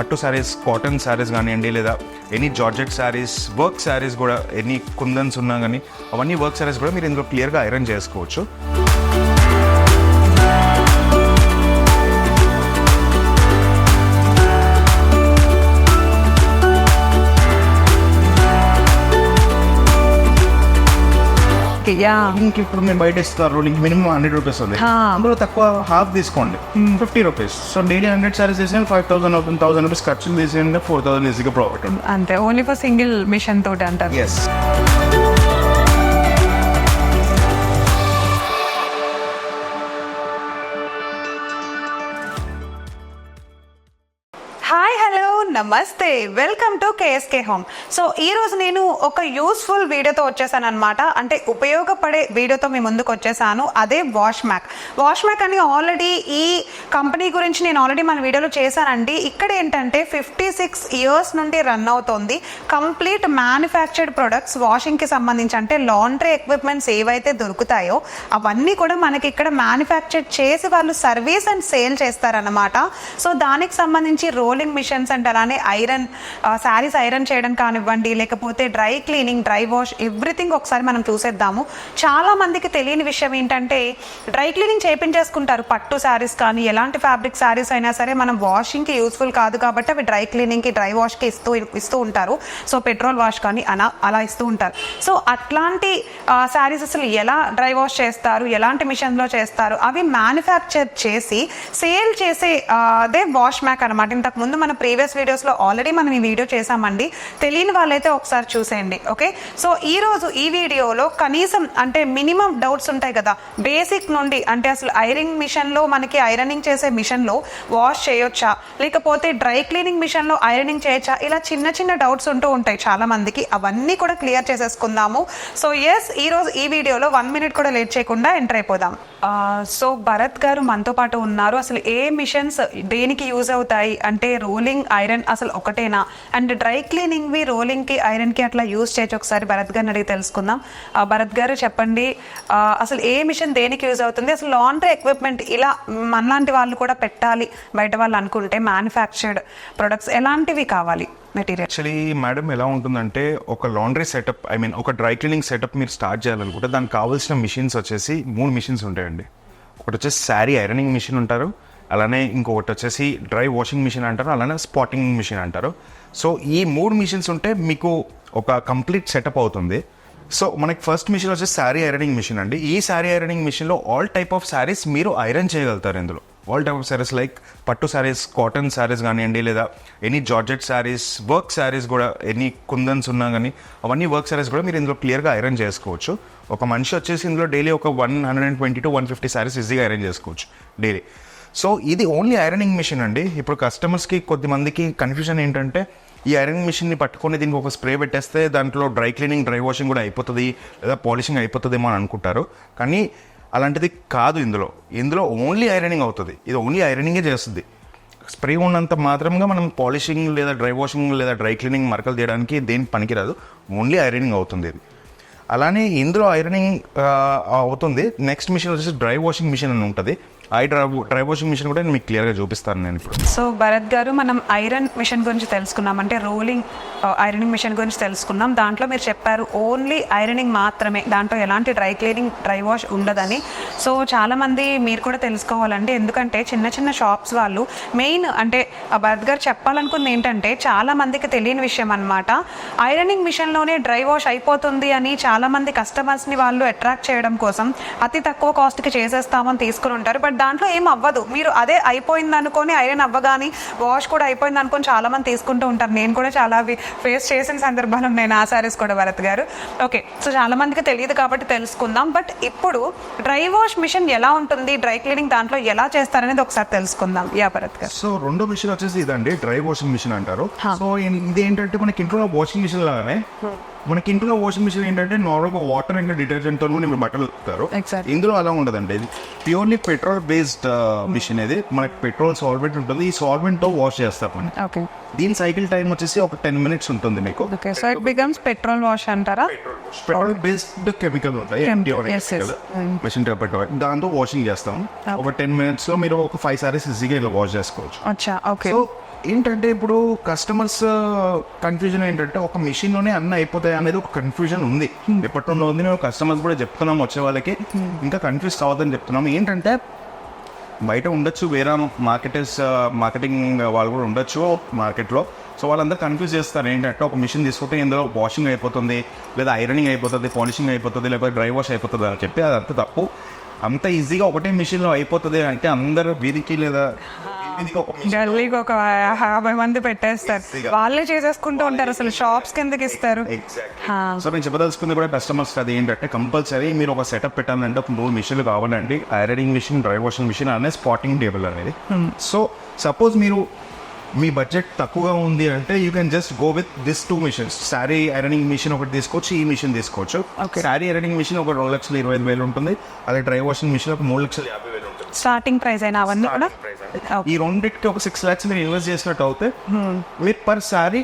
పట్టు శారీస్ కాటన్ శారీస్ కానివ్వండి లేదా any georgette saris work saris కూడా ఎనీ కుందన్స్ ఉన్నా కానీ అవన్నీ వర్క్ శారీస్ కూడా మీరు ఇందులో క్లియర్గా ఐరన్ చేసుకోవచ్చు. యా. ఇంక ఇప్పుడు మేము బయట ఇస్తారు ఇంక మినిమం హండ్రెడ్ రూపీస్ ఉంది. అందులో తక్కువ హాఫ్ తీసుకోండి fifty rupees. So daily hundred saris తీసిన ఫైవ్ థౌసండ్ అవుతుంది థౌసండ్ రూపీస్ ఖర్చులు తీసేయండి ఫోర్ థౌసండ్ ఈజీగా ప్రాఫిట్ అంతే. ఓన్లీ ఫర్ సింగిల్ మిషన్ తోటి అంటారు. ఎస్ నమస్తే. Welcome to KSK Home so ఈ రోజు నేను ఒక యూస్ఫుల్ వీడియోతో వచ్చేసాను అనమాట అంటే ఉపయోగపడే వీడియోతో మీ ముందుకు వచ్చేసాను. అదే వాష్ మ్యాక్ వాష్ మ్యాక్ అని ఆల్రెడీ ఈ కంపెనీ గురించి నేను ఆల్రెడీ మన వీడియోలో చేశానండి. ఇక్కడ ఏంటంటే ఫిఫ్టీ సిక్స్ ఇయర్స్ నుండి రన్ అవుతోంది. కంప్లీట్ మ్యానుఫ్యాక్చర్డ్ ప్రొడక్ట్స్ వాషింగ్కి సంబంధించి అంటే లాండ్రీ ఎక్విప్మెంట్స్ ఏవైతే దొరుకుతాయో అవన్నీ కూడా మనకి ఇక్కడ మ్యానుఫ్యాక్చర్ చేసి వాళ్ళు సర్వీస్ అండ్ సేల్ చేస్తారనమాట సో దానికి సంబంధించి రోలింగ్ మిషన్స్ అండ్ అలానే ఐరన్ శారీస్ ఐరన్ చేయడం కానివ్వండి లేకపోతే dry cleaning dry wash everything ఒకసారి మనం చూసేద్దాము. చాలా మందికి తెలియని విషయం ఏంటంటే డ్రై క్లీనింగ్ చేపించేసుకుంటారు. పట్టు శారీస్ కానీ ఎలాంటి ఫ్యాబ్రిక్ శారీస్ అయినా సరే మనం వాషింగ్కి యూస్ఫుల్ కాదు కాబట్టి అవి డ్రై క్లీనింగ్కి డ్రై వాష్కి ఇస్తూ ఇస్తూ ఉంటారు. సో పెట్రోల్ వాష్ కానీ అలా అలా ఇస్తూ ఉంటారు. సో అట్లాంటి శారీస్ అసలు ఎలా డ్రై వాష్ చేస్తారు? ఎలాంటి మిషన్లో చేస్తారు? అవి మ్యానుఫ్యాక్చర్ చేసి సేల్ చేసే అదే వాష్ మ్యాక్ అనమాట ఇంతకు ముందు మన ప్రీవియస్ వీడియోస్లో ఆల్రెడీ మనం ఈ వీడియో చేసామండి తెలియని వాళ్ళైతే ఒకసారి చూసేయండి ఓకే? సో ఈ రోజు ఈ వీడియోలో కనీసం అంటే మినిమం డౌట్స్ ఉంటాయి కదా. బేసిక్ నుండి అంటే అసలు ఐరన్ మిషన్లో మనకి ఐరనింగ్ చేసే మిషన్లో వాష్ చేయొచ్చా? లేకపోతే డ్రై క్లీనింగ్ మిషన్లో ఐరనింగ్ చేయొచ్చా? ఇలా చిన్న చిన్న డౌట్స్ ఉంటూ ఉంటాయి చాలా మందికి అవన్నీ కూడా క్లియర్ చేసేసుకుందాము. సో ఎస్ ఈ రోజు ఈ వీడియోలో వన్ మినిట్ కూడా లేట్ చేయకుండా ఎంటర్ అయిపోదాం. సో భరత్ గారు మనతో పాటు ఉన్నారు. అసలు ఏ మిషన్స్ దేనికి యూజ్ అవుతాయి? అంటే రోలింగ్ ఐరన్ అసలు ఒకటేనా? అండ్ డ్రై క్లీనింగ్వి రోలింగ్కి ఐరన్కి అట్లా యూజ్ చేయొచ్చు. ఒకసారి భరత్ గారిని అడిగి తెలుసుకుందాం. ఆ, భరత్ గారు చెప్పండి అసలు ఏ మిషన్ దేనికి యూజ్ అవుతుంది? అసలు లాండ్రీ ఎక్విప్మెంట్ ఇలా మనలాంటి వాళ్ళు కూడా పెట్టాలి. బయట వాళ్ళు అనుకుంటే మ్యానుఫ్యాక్చర్డ్ ప్రొడక్ట్స్ ఎలాంటివి కావాలి మెటీరియల్? యాక్చువల్లీ మేడం ఎలా ఉంటుందంటే ఒక లాండ్రీ సెటప్ ఐ మీన్ ఒక డ్రై క్లీనింగ్ సెటప్ మీరు స్టార్ట్ చేయాలనుకుంటే దానికి కావాల్సిన మిషన్స్ వచ్చేసి మూడు మిషన్స్ ఉంటాయండి. ఒకటి వచ్చేసి శారీ ఐరనింగ్ మిషన్ ఉంటారు. అలానే ఇంకొకటి వచ్చేసి డ్రై వాషింగ్ మిషన్ అంటారు అలానే స్పాటింగ్ మిషన్ అంటారు. సో ఈ మూడు మిషన్స్ ఉంటే మీకు ఒక కంప్లీట్ సెటప్ అవుతుంది. సో మనకి ఫస్ట్ మిషన్ వచ్చేసి శారీ ఐరనింగ్ మిషన్ అండి. ఈ శారీ ఐరనింగ్ మిషన్లో ఆల్ టైప్ ఆఫ్ శారీస్ మీరు ఐరన్ చేయగలుగుతారు ఇందులో. All type of saris like పట్టు శారీస్ కాటన్ శారీస్ కానివ్వండి లేదా any georgette saris work saris కూడా ఎనీ కుందన్స్ ఉన్నా కానీ అవన్నీ వర్క్ శారీస్ కూడా మీరు ఇందులో క్లియర్గా ఐరన్ చేసుకోవచ్చు. ఒక మనిషి వచ్చేసి ఇందులో డైలీ ఒక one hundred and twenty to one fifty saris ఈజీగా ఐరన్ చేసుకోవచ్చు డైలీ. సో ఇది ఓన్లీ ఐరనింగ్ మిషన్ అండి. ఇప్పుడు కస్టమర్స్కి కొద్ది మందికి కన్ఫ్యూజన్ ఏంటంటే ఈ ఐరన్ మిషన్ని పట్టుకొని దీనికి ఒక స్ప్రే పెట్టేస్తే దాంట్లో డ్రై క్లీనింగ్ డ్రై వాషింగ్ కూడా అయిపోతుంది లేదా పాలిషింగ్ అయిపోతుందేమో అని అనుకుంటారు. కానీ అలాంటిది కాదు ఇందులో. ఇందులో ఓన్లీ ఐరనింగ్ అవుతుంది. ఇది ఓన్లీ ఐరనింగే చేస్తుంది. స్ప్రే ఉన్నంత మాత్రంగా మనం పాలిషింగ్ లేదా డ్రై వాషింగ్ లేదా డ్రై క్లీనింగ్ మరకలు తీయడానికి దేనికి పనికిరాదు. ఓన్లీ ఐరనింగ్ అవుతుంది ఇది. అలానే ఇందులో ఐరనింగ్ అవుతుంది. నెక్స్ట్ మిషన్ వచ్చేసి డ్రై వాషింగ్ మిషన్ అని ఉంటుంది. I dry dry washing machine కూడా నేను మీకు క్లియర్గా చూపిస్తాను నేను ఇప్పుడు. సో భరత్ గారు మనం ఐరన్ మిషన్ గురించి తెలుసుకున్నాం. అంటే రోలింగ్ ఐరనింగ్ మిషన్ గురించి తెలుసుకున్నాం. దాంట్లో మీరు చెప్పారు ఓన్లీ ఐరనింగ్ మాత్రమే. దాంట్లో ఎలాంటి డ్రై క్లీనింగ్ డ్రై వాష్ ఉండదని. సో చాలామంది మీరు కూడా తెలుసుకోవాలండి. ఎందుకంటే చిన్న చిన్న షాప్స్ వాళ్ళు మెయిన్ అంటే ఆ భరత్ గారు చెప్పాలనుకుంది ఏంటంటే చాలామందికి తెలియని విషయం అనమాట ఐరనింగ్ మిషన్లోనే డ్రై వాష్ అయిపోతుంది అని చాలామంది కస్టమర్స్ని వాళ్ళు అట్రాక్ట్ చేయడం కోసం అతి తక్కువ కాస్ట్కి చేసేస్తామని తీసుకుని ఉంటారు. బట్ దాంట్లో ఏం అవ్వదు. మీరు అదే అయిపోయింది అనుకొని ఐరన్ అవ్వగాని వాష్ కూడా అయిపోయింది అనుకొని చాలా మంది తీసుకుంటూ ఉంటారు. నేను కూడా చాలా ఫేస్ చేసిన సందర్భాలు ఉన్నాయి. నా సారీస్ కూడా భరత్ గారు. ఓకే. సో చాలా మందికి తెలియదు కాబట్టి తెలుసుకుందాం. బట్ ఇప్పుడు డ్రై వాష్ మిషన్ ఎలా ఉంటుంది? డ్రై క్లీనింగ్ దాంట్లో ఎలా చేస్తారనేది ఒకసారి తెలుసుకుందాం. యా భరత్ గారు. సో రెండో మిషన్ వచ్చేసి ఇదండి. డ్రై వాషింగ్ మిషన్ అంటారు. సో ఇన్- ఇది ఏంటంటే మనకి ఇంట్లో వాషింగ్ మిషన్ లాగానే మనకి ఇంట్లో వాషింగ్ మిషన్ ఏంటంటే నార్మల్గా వాటర్ ఇంకా డిటర్జెంట్తో మీరు బట్టలు ఉతుకుతారు. ఇందులో అలా ఉండదండి. ఇది ప్యూర్లీ పెట్రోల్ బేస్డ్ మిషన్ ఇది. మనకి పెట్రోల్ సాల్వెంట్ ఉంటుంది. ఈ సాల్వెంట్తో వాష్ చేస్తాం మనం. ఓకే దీని సైకిల్ టైం వచ్చేసి ఒక టెన్ మినిట్స్ ఉంటుంది మీకు. So it becomes petrol wash అంటారా? పెట్రోల్ బేస్డ్ కెమికల్ ఉంటాయి. Mm. Machine petrol. దాంతో వాషింగ్ చేస్తాం. ఒక టెన్ మినిట్స్లో మీరు ఒక ఫైవ్ సారీస్ ఈజీగా వాష్ చేసుకోవచ్చు. సో ఏంటంటే ఇప్పుడు కస్టమర్స్ కన్ఫ్యూజన్ ఏంటంటే ఒక machine లోనే అన్ని అయిపోతాయి అనేది ఒక కన్ఫ్యూజన్ ఉంది. ఎప్పటిలో ఉంది మేము కస్టమర్స్ కూడా చెప్తున్నాం వచ్చే వాళ్ళకి ఇంకా కన్ఫ్యూజ్ అవ్వదని చెప్తున్నాం. ఏంటంటే బయట ఉండొచ్చు వేరే మార్కెటర్స్ మార్కెటింగ్ వాళ్ళు కూడా ఉండొచ్చు మార్కెట్లో సో వాళ్ళందరూ కన్ఫ్యూజ్ చేస్తారు. ఏంటంటే ఒక మిషన్ తీసుకుంటే ఇందులో వాషింగ్ అయిపోతుంది లేదా ఐరనింగ్ అయిపోతుంది పాలిషింగ్ అయిపోతుంది లేకపోతే డ్రై వాష్ అయిపోతుంది అని చెప్పి అదంతా తప్పు. అంత ఈజీగా ఒకటే మిషన్లో అయిపోతుంది అంటే అందరూ వీధికి లేదా గల్లీకి ఒక యాభై మంది పెట్టేస్తారు. వాళ్ళే చేసేసుకుంటూ ఉంటారు అసలు షాప్స్ కిందకి ఇస్తారు. సో నేను చెప్పదలుచుకుంది కూడా కస్టమర్స్ అది ఏంటంటే కంపల్సరీ మీరు ఒక సెటప్ పెట్టాలంటే ఒక మూడు మిషన్లు కావాలండి. Ironing machine dry washing machine అనేది స్పాటింగ్ టేబుల్ అనేది. సో సపోజ్ మీరు మీ బడ్జెట్ తక్కువగా ఉంది అంటే you can just go with this two machines sari ironing machine ఒకటి తీసుకోవచ్చు ఈ మిషన్ తీసుకోవచ్చు. శారీ ఐరనింగ్ మిషన్ ఒక రెండు లక్షల ఇరవై ఐదు వేలు ఉంటుంది. అదే డ్రై వాషింగ్ మిషన్ ఒక మూడు లక్షల యాభై వేలు ఉంటుంది. స్టార్టింగ్ ప్రైస్ అయినా అవన్నీ కూడా? ఈ రెండింటికి ఒక సిక్స్ ల్యాక్స్ మీరు ఇన్వెస్ట్ చేసినట్టు అవుతే మీరు per sari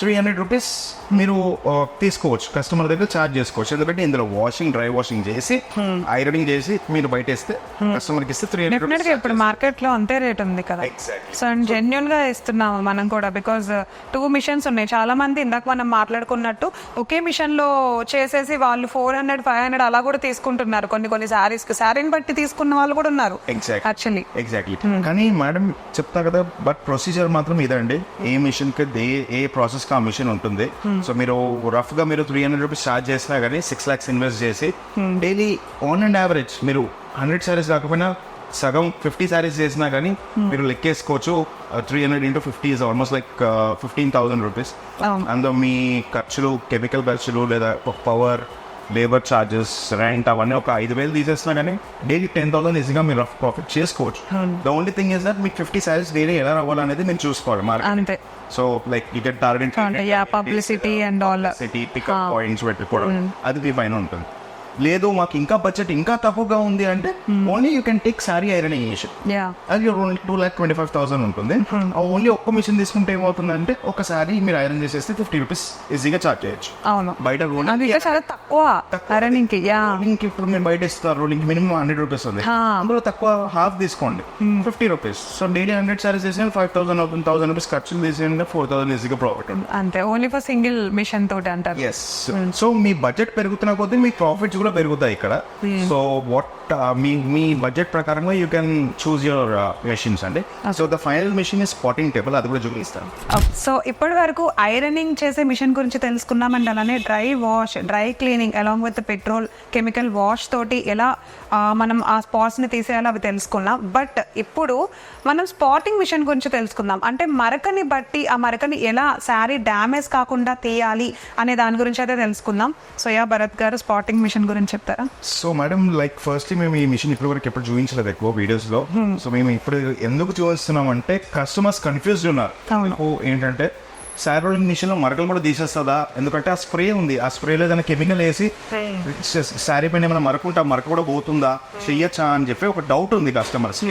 three hundred rupees మీరు తీసుకోవచ్చు. కస్టమర్ దగ్గర చార్జ్ చేసుకోవచ్చు. ఎందుకంటే ఇందులో వాషింగ్ డ్రై వాషింగ్ చేసి ఐరనింగ్ చేసి మీరు బయట వేస్తే కస్టమర్కి ఇస్తే త్రీ హండ్రెడ్ ఇప్పుడు మార్కెట్లో అంతే రేట్ ఉంది కదా. సో జెన్యున్గా ఇస్తున్నాము మనం కూడా బికాజ్ టూ మిషన్స్ ఉన్నాయి. చాలా మంది ఇందాక మనం మాట్లాడుకున్నట్టు ఒకే మిషన్లో చేసేసి వాళ్ళు ఫోర్ హండ్రెడ్ ఫైవ్ హండ్రెడ్ అలా కూడా తీసుకుంటున్నారు. కొన్ని కొన్ని శారీస్కి. శారీని బట్టి తీసుకున్న వాళ్ళు కూడా ఉన్నారు. యాక్చువల్లీ ఎగ్జాక్ట్లీ కానీ మేడం చెప్తా కదా బట్ ప్రొసీజర్ మాత్రం ఇదండి ఏ మిషన్కి ఏ ప్రాసెస్ ఆ మిషన్ ఉంటుంది. సో మీరు రఫ్గా మీరు త్రీ హండ్రెడ్ రూపీస్ చార్జ్ చేసినా కానీ సిక్స్ లాక్స్ ఇన్వెస్ట్ చేసి డైలీ ఆన్ అండ్ యావరేజ్ మీరు హండ్రెడ్ సారీస్ కాకపోయినా సగం ఫిఫ్టీ సారీస్ చేసినా కానీ మీరు లెక్కేసుకోవచ్చు. Three hundred into fifty is almost like fifteen thousand rupees. అందులో మీ ఖర్చులు కెమికల్ ఖర్చులు లేదా పవర్ లేబర్ ఛార్జెస్ రెంట్ అవన్నీ ఒక ఐదు వేలు తీసేస్తున్నా కానీ డైలీ టెన్ థౌసండ్ ఈజీగా మీరు ప్రాఫిట్ చేసుకోవచ్చు. The only thing is that మీకు ఫిఫ్టీ సారీస్ డైలీ ఎలా రావాలనేది మీరు చూసుకోవాలి మార్కెట్ అంతే. సో లైక్ ఇట్ టార్గెట్ అంటే yeah publicity and all city pickup points పెట్టుకోవడం. అది మీ పైన ఉంటుంది. లేదు మాకు ఇంకా బడ్జెట్ ఇంకా తక్కువగా ఉంది అంటే only you can take sari ironing machine అది two lakh twenty five thousand ఉంటుంది. ఓన్లీ ఒక్క మిషన్ తీసుకుంటే ఏమవుతుందంటే ఒకసారి మీరు ఐరన్ చేసేస్తే ఫిఫ్టీ రూపీస్ ఈజీగా చార్జ్ చేయొచ్చు. అవును. బయట చాలా తక్కువ కి ఇప్పుడు మీరు బయట ఇస్తారు రోలింగ్ మినిమం హండ్రెడ్ రూపీస్ ఉంది. అందులో తక్కువ హాఫ్ తీసుకోండి. Fifty rupees so daily hundred saris చేసిన ఫైవ్ థౌసండ్ అవుతుంది థౌసండ్ రూపీస్ ఖర్చులు తీసేయండి ఫోర్ థౌసండ్ ఈజీగా ప్రాఫిట్ ఉంది అంతే. ఓన్లీ ఫర్ సింగిల్ మిషన్ తోటి అంటారు. ఎస్ సో మీ బడ్జెట్ పెరుగుతున్న కొద్దీ మీ ప్రాఫిట్స్ కూడా పెరుగుతాయి ఇక్కడ. సో వాట్ మీ మీ బడ్జెట్ ప్రకారంగా you can choose your machines అండి. So the final machine is spotting table అది కూడా చూపిస్తాను సో ఇప్పటి వరకు ఐరనింగ్ చేసే మిషన్ గురించి తెలుసుకున్నామండి అలానే dry wash dry cleaning along with petrol chemical wash తోటి ఎలా మనం ఆ స్పాట్స్ని తీసేయాలో అవి తెలుసుకున్నాం. బట్ ఇప్పుడు మనం స్పాటింగ్ మిషన్ గురించి తెలుసుకుందాం. అంటే మరకని బట్టి ఆ మరకని ఎలా శారీ డ్యామేజ్ కాకుండా తీయాలి అనే దాని గురించి అయితే తెలుసుకుందాం. సో యా భరత్ గారు స్పాటింగ్ మిషన్ గురించి చెప్తారా? సో మేడం లైక్ ఫస్ట్ మేము ఈ మిషన్ ఇప్పటి వరకు ఎప్పుడు చూపించలేదు ఎక్కువ వీడియోస్లో. సో మేము ఇప్పుడు ఎందుకు చూపిస్తున్నాం అంటే కస్టమర్స్ కన్ఫ్యూజ్డ్ ఉన్నారు ఏంటంటే శారీ మిషన్లో మరకలు కూడా తీసేస్తుందా? ఎందుకంటే ఆ స్ప్రే ఉంది. ఆ స్ప్రేలో ఏదైనా కెమికల్ వేసి శారీ పైన ఏమైనా మరక ఉంటే ఆ మరక కూడా పోతుందా? చెయ్యొచ్చా అని చెప్పి ఒక డౌట్ ఉంది కస్టమర్స్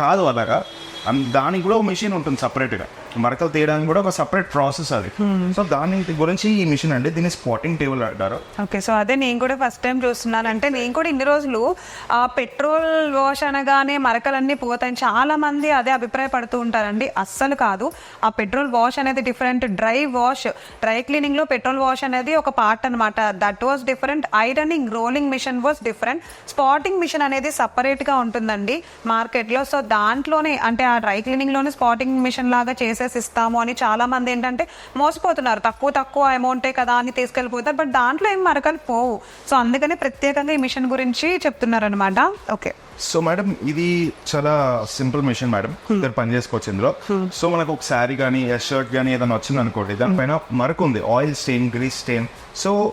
కాదు అలాగా. దానికి కూడా ఒక మిషన్ ఉంటుంది separate గా. మరకలు తీయడానికి కూడా ఒక సపరేట్ ప్రాసెస్ అది. సో దాని గురించి ఈ మిషన్ అండి దీన్ని స్పాటింగ్ టేబుల్ అంటారు. ఓకే సో అదే నేను కూడా ఫస్ట్ టైం చూస్తున్నాను అంటే నేను కూడా ఇన్ని రోజులు ఆ పెట్రోల్ వాష్ అనగానే మరకలన్నీ పోతాయి చాలా మంది అదే అభిప్రాయపడుతూ ఉంటారండి. అస్సలు కాదు. ఆ పెట్రోల్ వాష్ అనేది డిఫరెంట్ డ్రై వాష్ డ్రై క్లీనింగ్లో పెట్రోల్ వాష్ అనేది ఒక పార్ట్ అనమాట that was different ironing rolling machine was different spotting machine అనేది సపరేట్గా ఉంటుందండి మార్కెట్లో. సో దాంట్లోనే అంటే ఆ డ్రై క్లీనింగ్లోనే స్పాటింగ్ మిషన్ లాగా చేసేసి ఇస్తాము అని చాలా మంది ఏంటంటే మోసపోతున్నారు. తక్కువ తక్కువ అమౌంటే కదా అని తీసుకెళ్ళిపోతారు. బట్ దాంట్లో ఏం మరకలు పోవు. సో అందుకని ప్రత్యేకంగా ఈ మిషన్ గురించి చెప్తున్నారు అనమాట ఓకే సో మేడం ఇది చాలా సింపుల్ మిషన్ మేడం ఇద్దరు పని చేసుకోవచ్చు ఇందులో. సో మనకు ఒక శారీ కానీ షర్ట్ కానీ ఏదైనా వచ్చింది అనుకోండి. దానిపైన మరక ఉంది. Oil stain grease stain so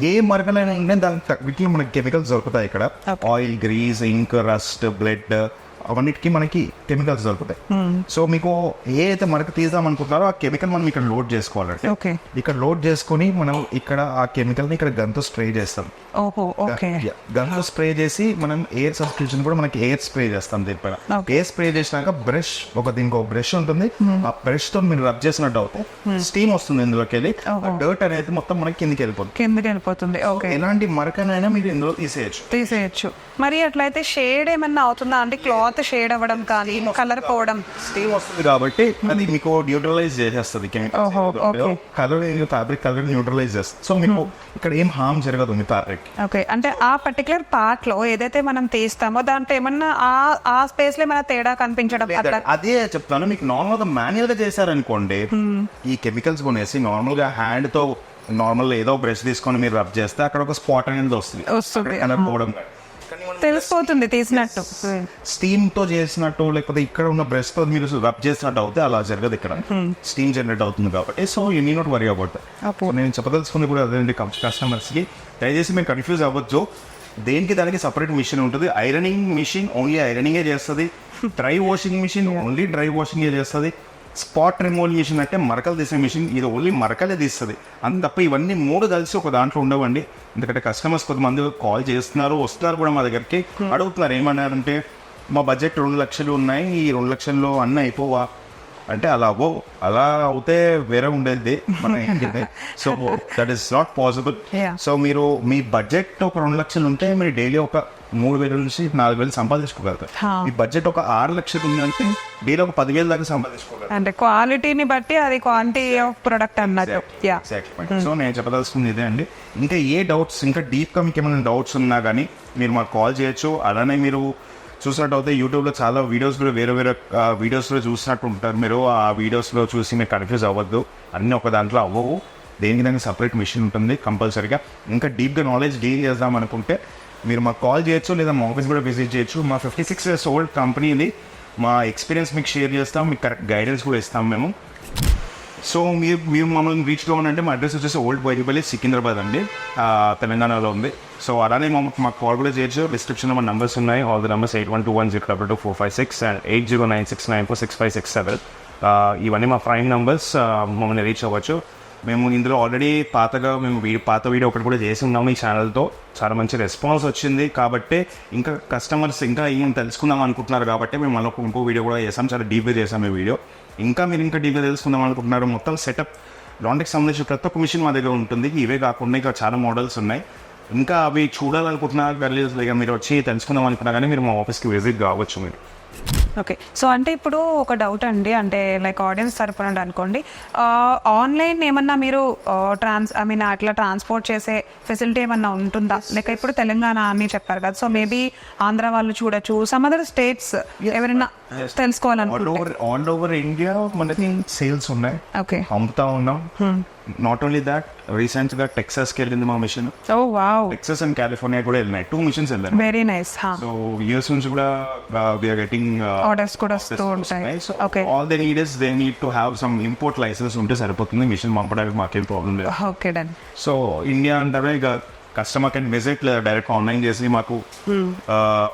ఏ మరకలైనా ఉంటే తగ్గ- వీటిలో మనకి కెమికల్స్ దొరుకుతాయి ఇక్కడ. Oil grease ink rust blood అవన్నిటికీ మనకి కెమికల్స్ దొరుకుతాయి. సో మీకు ఏ అయితే మరక తీద్దాం అనుకుంటున్నారో ఆ కెమికల్ మనం ఇక్కడ లోడ్ చేసుకోవాలంటే ఓకే ఇక్కడ లోడ్ చేసుకొని మనం ఇక్కడ ఆ కెమికల్ని ఇక్కడ గన్తో స్ప్రే చేస్తాం. ఓహో ఓకే గన్ స్ప్రే చేసి మనం ఎయిర్ సబ్స్క్రిప్షన్ కూడా మనకి ఎయిర్ స్ప్రే చేస్తాం దీనిపైన. ఎయిర్ స్ప్రే చేసినాక బ్రష్ ఒక దీనికి ఒక బ్రష్ ఉంటుంది. ఆ బ్రష్తో మీరు రబ్ చేసినట్టు అవుతే స్టీమ్ వస్తుంది ఇందులోకి వెళ్ళి. డర్ట్ అనేది మొత్తం మనకి కిందికి వెళ్ళిపోతుంది. కిందకి వెళ్ళిపోతుంది. ఓకే ఎలాంటి మరకనైనా మీరు ఇందులో తీసేయచ్చు. తీసేయచ్చు. మరి అట్లయితే షేడ్ ఏమన్నా అవుతుందా? అంటే క్లాత్ క్లాత్ షేడ్ అవ్వడం కానీ కలర్ పోవడం. స్టీమ్ వస్తుంది కాబట్టి అది మీకు న్యూట్రలైజ్ చేసేస్తుంది. కలర్ ఫ్యాబ్రిక్ కలర్ న్యూట్రలైజ్ చేస్తుంది. సో మీకు ఇక్కడ ఏం హార్మ్ జరగదు మీ ఫ్యాబ్రిక్ ఓకే అంటే ఆ పర్టికులర్ పార్ట్లో ఏదైతే మనం తీస్తామో దాంట్లో ఏమన్నా ఆ ఆ స్పేస్లో ఏమైనా తేడా కనిపించడం అదే చెప్తాను మీకు నార్మల్గా మాన్యువల్గా చేశారనుకోండి ఈ కెమికల్స్ కొనేసి నార్మల్గా హ్యాండ్తో నార్మల్ ఏదో బ్రష్ తీసుకొని మీరు రబ్ చేస్తే అక్కడ ఒక స్పాట్ అనేది వస్తుంది. వస్తుంది. కలర్ పోవడం తెలిసిపోతుంది తీసినట్టు. స్టీమ్తో చేసినట్టు లేకపోతే ఇక్కడ ఉన్న బ్రష్తో మీరు రబ్ చేసినట్టు అవుతే అలా జరగదు ఇక్కడ. స్టీమ్ జనరేట్ అవుతుంది కాబట్టి. So you need not worry about. నేను చెప్పదలుచుకుంది కూడా అదేంటి కస్టమర్స్కి. దయచేసి మీరు కన్ఫ్యూజ్ అవ్వచ్చు దేనికి దానికి సపరేట్ మిషన్ ఉంటుంది. ఐరనింగ్ మిషన్ ఓన్లీ ఐరనింగే చేస్తుంది. Dry washing machine only dry వాషింగే చేస్తుంది. స్పాట్ రిమూవల్ మిషన్ అంటే మరకలు తీసే మిషన్. ఇది ఓన్లీ మరకలే తీస్తుంది. అంత తప్ప ఇవన్నీ మూడు కలిసి ఒక దాంట్లో ఉండవండి. ఎందుకంటే కస్టమర్స్ కొంతమంది కాల్ చేస్తున్నారు వస్తున్నారు కూడా మా దగ్గరికి. అడుగుతున్నారు ఏమన్నారంటే మా బడ్జెట్ రెండు లక్షలు ఉన్నాయి ఈ రెండు లక్షల్లో అన్నీ అయిపోవా? అంటే అలా అవ్వవు అలా అవుతే వేరే ఉండేది. మన so that is not possible. So మీరు మీ బడ్జెట్ ఒక రెండు లక్షలు ఉంటే మీరు డైలీ ఒక మూడు వేల నుంచి నాలుగు వేలు సంపాదించుకోగలుగుతారు. మీ బడ్జెట్ ఒక ఆరు లక్షలు ఉందంటే డైలీ ఒక పదివేల దాకా సంపాదించుకోగలుగుతారు అంటే క్వాలిటీని బట్టి అది క్వాంటిటీ ఆఫ్ ప్రొడక్ట్ అన్నట్టు. యా సో నేను చెప్పదలుచుకుంది ఇదే అండి. ఇంకా ఏ డౌట్స్ ఇంకా డీప్గా మీకు ఏమైనా డౌట్స్ ఉన్నా కానీ మీరు మాకు కాల్ చేయొచ్చు. అలానే మీరు చూసినట్టు అయితే యూట్యూబ్లో చాలా వీడియోస్ కూడా వేరే వేరే వీడియోస్లో చూసినట్టు ఉంటారు మీరు. ఆ వీడియోస్లో చూసి మీరు కన్ఫ్యూజ్ అవ్వద్దు. అన్నీ ఒక దాంట్లో అవ్వవు. దేనికి దానికి సపరేట్ మిషన్ ఉంటుంది కంపల్సరీగా. ఇంకా డీప్గా నాలెడ్జ్ డీల్ చేద్దాం అనుకుంటే మీరు మాకు కాల్ చేయొచ్చు లేదా మా ఆఫీస్ కూడా విజిట్ చేయొచ్చు. మా fifty six years old company ఇది మా ఎక్స్పీరియన్స్ మీకు షేర్ చేస్తాం మీకు కరెక్ట్ గైడెన్స్ కూడా ఇస్తాం మేము. సో మీరు మీరు మమ్మల్ని రీచ్ కావాలంటే మా అడ్రస్ వచ్చేసి ఓల్డ్ బైరిపల్లి సికింద్రాబాద్ అండి. తెలంగాణలో ఉంది. సో అలానే మా మాకు కాల్ కూడా చేయొచ్చు. డిస్క్రిప్షన్లో మా నంబర్స్ ఉన్నాయి. All the numbers eight one two one zero double two four five six and eight zero nine six nine four six five six seven ఇవన్నీ మా ఫ్రైన్ నంబర్స్ మమ్మల్ని రీచ్ అవ్వచ్చు. మేము ఇందులో ఆల్రెడీ పాతగా మేము పాత వీడియో ఒకటి కూడా చేసి ఉన్నాము ఈ ఛానల్తో చాలా మంచి రెస్పాన్స్ వచ్చింది. కాబట్టి ఇంకా కస్టమర్స్ ఇంకా ఏం తెలుసుకుందాం అనుకుంటున్నారు కాబట్టి మేము మళ్ళీ ఇంకో వీడియో కూడా చేసాం. చాలా డీప్గా చేసాం ఈ వీడియో. ఇంకా మీరు ఇంకా డీప్గా తెలుసుకుందాం అనుకుంటున్నారు. మొత్తం సెటప్ లాండ్రీకి సంబంధించిన ప్రతి ఒక్క మిషన్ మా దగ్గర ఉంటుంది. ఇవే కాకుండా ఇంకా చాలా మోడల్స్ ఉన్నాయి. ఇంకా అవి చూడాలనుకుంటున్నారు. వెళ్ళలేదు ఇక మీరు వచ్చి తెలుసుకుందాం అనుకున్నా కానీ మీరు మా ఆఫీస్కి విజిట్ కావచ్చు మీరు. ఓకే సో అంటే ఇప్పుడు ఒక డౌట్ అండి. అంటే లైక్ ఆడియన్స్ తరపున అనుకోండి. ఆన్లైన్ ఏమన్నా మీరు ట్రాన్స్ ఐ మీన్ అట్లా ట్రాన్స్పోర్ట్ చేసే ఫెసిలిటీ ఏమన్నా ఉంటుందా? లేక ఇప్పుడు తెలంగాణ అని చెప్పారు కదా. సో మేబీ ఆంధ్ర వాళ్ళు చూడొచ్చు. సమ్ అదర్ స్టేట్స్ ఎవరైనా తెలుసుకోవాలనుకుంటే. ఆల్ ఓవర్ ఇండియా మనకి సేల్స్ ఉన్నాయి. ఓకే అమ్ముతా ఉన్నాం. నాట్ ఓన్లీ దాట్ రీసెంట్గా టెక్సాస్కి వెళ్ళింది మా machine oh wow Texas and California కూడా వెళ్ళినాయి. టూ మిషన్స్ వెళ్ళాయి వెరీ నైస్ సో యూఎస్ నుంచి కూడా వీఆర్ గెటింగ్ ఆర్డర్స్ కూడా వస్తూ ఉంటాయి. Okay all they need is they need to have some import licence ఉంటే సరిపోతుంది. మిషన్ పంపడానికి మాకేం ప్రాబ్లం లేదు. ఓకే డన్ సో ఇండియా అంటే ఇక customer can visit direct online చేసి మాకు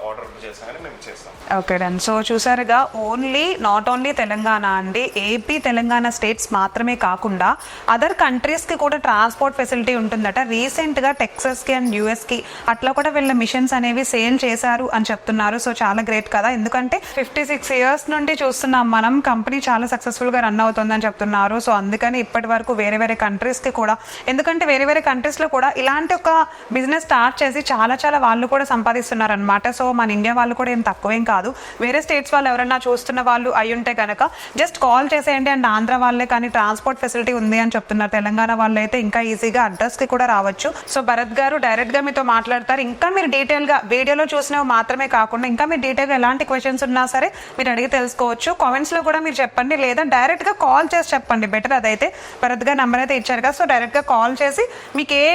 ఆర్డర్ చేస్తామని మేము చేస్తాం. Okay done. సో చూసారుగా ఓన్లీ నాట్ ఓన్లీ తెలంగాణ అండి. ఏపీ తెలంగాణ స్టేట్స్ మాత్రమే కాకుండా అదర్ కంట్రీస్కి కూడా ట్రాన్స్పోర్ట్ ఫెసిలిటీ ఉంటుందట. రీసెంట్గా టెక్సస్కి అండ్ యూఎస్కి అట్లా కూడా వీళ్ళ మిషన్స్ అనేవి సేల్ చేశారు అని చెప్తున్నారు. సో చాలా గ్రేట్ కదా. ఎందుకంటే ఫిఫ్టీ సిక్స్ ఇయర్స్ నుండి చూస్తున్నాం మనం. కంపెనీ చాలా సక్సెస్ఫుల్గా రన్ అవుతుందని చెప్తున్నారు. సో అందుకని ఇప్పటి వరకు వేరే వేరే కంట్రీస్కి కూడా ఎందుకంటే వేరే వేరే కంట్రీస్లో కూడా ఇలాంటి ఒక బిజినెస్ స్టార్ట్ చేసి చాలా చాలా వాళ్ళు కూడా సంపాదిస్తున్నారు అనమాట సో మన ఇండియా వాళ్ళు కూడా ఏం తక్కువేం కాదు. కాదు. వేరే స్టేట్స్ వాళ్ళు ఎవరైనా చూస్తున్న వాళ్ళు అయి ఉంటే కనుక జస్ట్ కాల్ చేసేయండి. అండ్ ఆంధ్ర వాళ్ళే కానీ ట్రాన్స్పోర్ట్ ఫెసిలిటీ ఉంది అని చెప్తున్నారు. తెలంగాణ వాళ్ళు అయితే ఇంకా ఈజీగా అడ్రస్కి కూడా రావచ్చు. సో భరత్ గారు డైరెక్ట్గా మీతో మాట్లాడతారు. ఇంకా మీరు డీటెయిల్గా వీడియోలో చూసినవి మాత్రమే కాకుండా ఇంకా మీరు డీటెయిల్గా ఎలాంటి క్వశ్చన్స్ ఉన్నా సరే మీరు అడిగి తెలుసుకోవచ్చు. కామెంట్స్లో కూడా మీరు చెప్పండి. లేదా డైరెక్ట్గా కాల్ చేసి చెప్పండి. బెటర్ అదైతే భరత్ గారు నెంబర్ అయితే ఇచ్చారు కదా. సో డైరెక్ట్గా కాల్ చేసి మీకు ఏ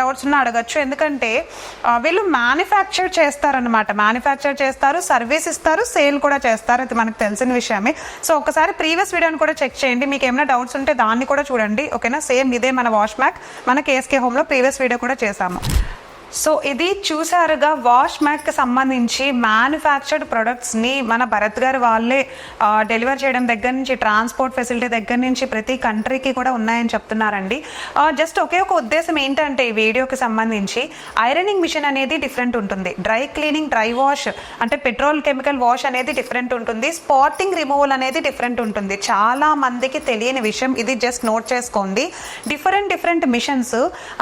డౌట్స్ ఉన్నా అడగచ్చు. ఎందుకంటే వీళ్ళు మ్యానుఫ్యాక్చర్ చేస్తారనమాట మ్యానుఫ్యాక్చర్ చేస్తారు. సర్వీస్ ఇస్తారు సేల్ కూడా చేస్తారు అది మనకు తెలిసిన విషయమే. సో ఒకసారి ప్రీవియస్ వీడియోని కూడా చెక్ చేయండి. మీకు ఏమైనా డౌట్స్ ఉంటే దాన్ని కూడా చూడండి. ఓకేనా? సేమ్ ఇదే మన వాష్ మ్యాక్ మన కేఎస్కే హోమ్లో ప్రీవియస్ వీడియో కూడా చేసాము సో ఇది చూసారుగా వాష్ మ్యాక్కి సంబంధించి మ్యానుఫ్యాక్చర్డ్ ప్రొడక్ట్స్ని మన భరత్ గారు వాళ్ళే డెలివర్ చేయడం దగ్గర నుంచి ట్రాన్స్పోర్ట్ ఫెసిలిటీ దగ్గర నుంచి ప్రతి కంట్రీకి కూడా ఉన్నాయని చెప్తున్నారండి. జస్ట్ ఒకే ఒక ఉద్దేశం ఏంటంటే ఈ వీడియోకి సంబంధించి ఐరనింగ్ మిషన్ అనేది డిఫరెంట్ ఉంటుంది. డ్రై క్లీనింగ్ డ్రై వాష్ అంటే పెట్రోల్ కెమికల్ వాష్ అనేది డిఫరెంట్ ఉంటుంది. స్పాటింగ్ రిమూవల్ అనేది డిఫరెంట్ ఉంటుంది. చాలా మందికి తెలియని విషయం ఇది జస్ట్ నోట్ చేసుకోండి. డిఫరెంట్ డిఫరెంట్ మిషన్స్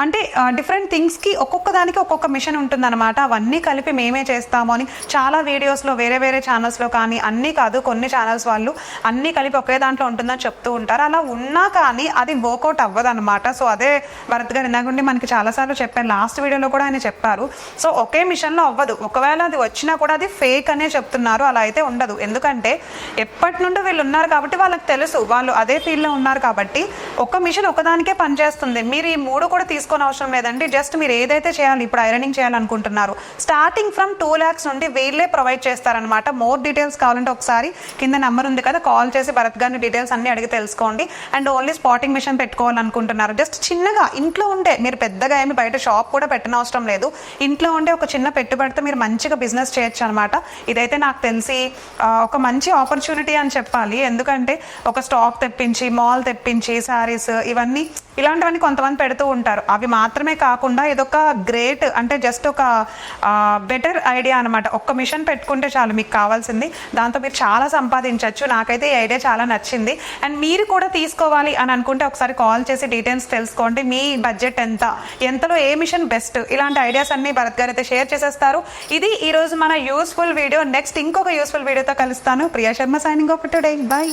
అంటే డిఫరెంట్ థింగ్స్కి ఒక్కొక్క దానికి ఒక్కొక్కరికి ఒక్కొక్క మిషన్ ఉంటుందన్నమాట. అవన్నీ కలిపి మేమే చేస్తాము అని చాలా వీడియోస్లో వేరే వేరే ఛానల్స్లో కానీ అన్నీ కాదు కొన్ని ఛానల్స్ వాళ్ళు అన్నీ కలిపి ఒకే దాంట్లో ఉంటుందని చెప్తూ ఉంటారు. అలా ఉన్నా కానీ అది వర్కౌట్ అవ్వదు అనమాట సో అదే భరత్ గారు ఇందాకుండి మనకి చాలాసార్లు చెప్పారు. లాస్ట్ వీడియోలో కూడా ఆయన చెప్పారు. సో ఒకే మిషన్లో అవ్వదు. ఒకవేళ అది వచ్చినా కూడా అది ఫేక్ అనే చెప్తున్నారు. అలా అయితే ఉండదు. ఎందుకంటే ఎప్పటి నుండి వీళ్ళు ఉన్నారు కాబట్టి వాళ్ళకి తెలుసు. వాళ్ళు అదే ఫీల్డ్లో ఉన్నారు కాబట్టి ఒక మిషన్ ఒకదానికే పనిచేస్తుంది. మీరు ఈ మూడు కూడా తీసుకోని అవసరం లేదండి. జస్ట్ మీరు ఏదైతే చేయాలి ఇప్పుడు ఐరనింగ్ చేయాలనుకుంటున్నారు. స్టార్టింగ్ ఫ్రమ్ టూ ల్యాక్స్ నుండి వీళ్ళే ప్రొవైడ్ చేస్తారనమాట మోర్ డీటెయిల్స్ కావాలంటే ఒకసారి కింద నెంబర్ ఉంది కదా కాల్ చేసి భరత్ గారిని డీటెయిల్స్ అన్ని అడిగి తెలుసుకోండి. అండ్ ఓన్లీ స్పాటింగ్ మిషన్ పెట్టుకోవాలనుకుంటున్నారు. జస్ట్ చిన్నగా ఇంట్లో ఉండే మీరు పెద్దగా ఏమి బయట షాప్ కూడా పెట్టిన అవసరం లేదు. ఇంట్లో ఉండే ఒక చిన్న పెట్టుబడితో మీరు మంచిగా బిజినెస్ చేయొచ్చు అనమాట ఇదైతే నాకు తెలిసి ఒక మంచి ఆపర్చునిటీ అని చెప్పాలి. ఎందుకంటే ఒక స్టాక్ తెప్పించి మాల్ తెప్పించి శారీస్ ఇవన్నీ ఇలాంటివన్నీ కొంతమంది పెడుతూ ఉంటారు. అవి మాత్రమే కాకుండా ఇదొక గ్రేట్ అంటే జస్ట్ ఒక బెటర్ ఐడియా అనమాట ఒక్క మిషన్ పెట్టుకుంటే చాలు మీకు కావాల్సింది. దాంతో మీరు చాలా సంపాదించవచ్చు నాకైతే ఈ ఐడియా చాలా నచ్చింది. అండ్ మీరు కూడా తీసుకోవాలి అని అనుకుంటే ఒకసారి కాల్ చేసి డీటెయిల్స్ తెలుసుకోండి. మీ బడ్జెట్ ఎంత? ఎంతలో ఏ మిషన్ బెస్ట్ ఇలాంటి ఐడియాస్ అన్ని భరత్ గారు అయితే షేర్ చేసేస్తారు. ఇది ఈరోజు మన యూస్ఫుల్ వీడియో నెక్స్ట్ ఇంకొక యూస్ఫుల్ వీడియోతో కలుస్తాను. Priya Sharma signing off today bye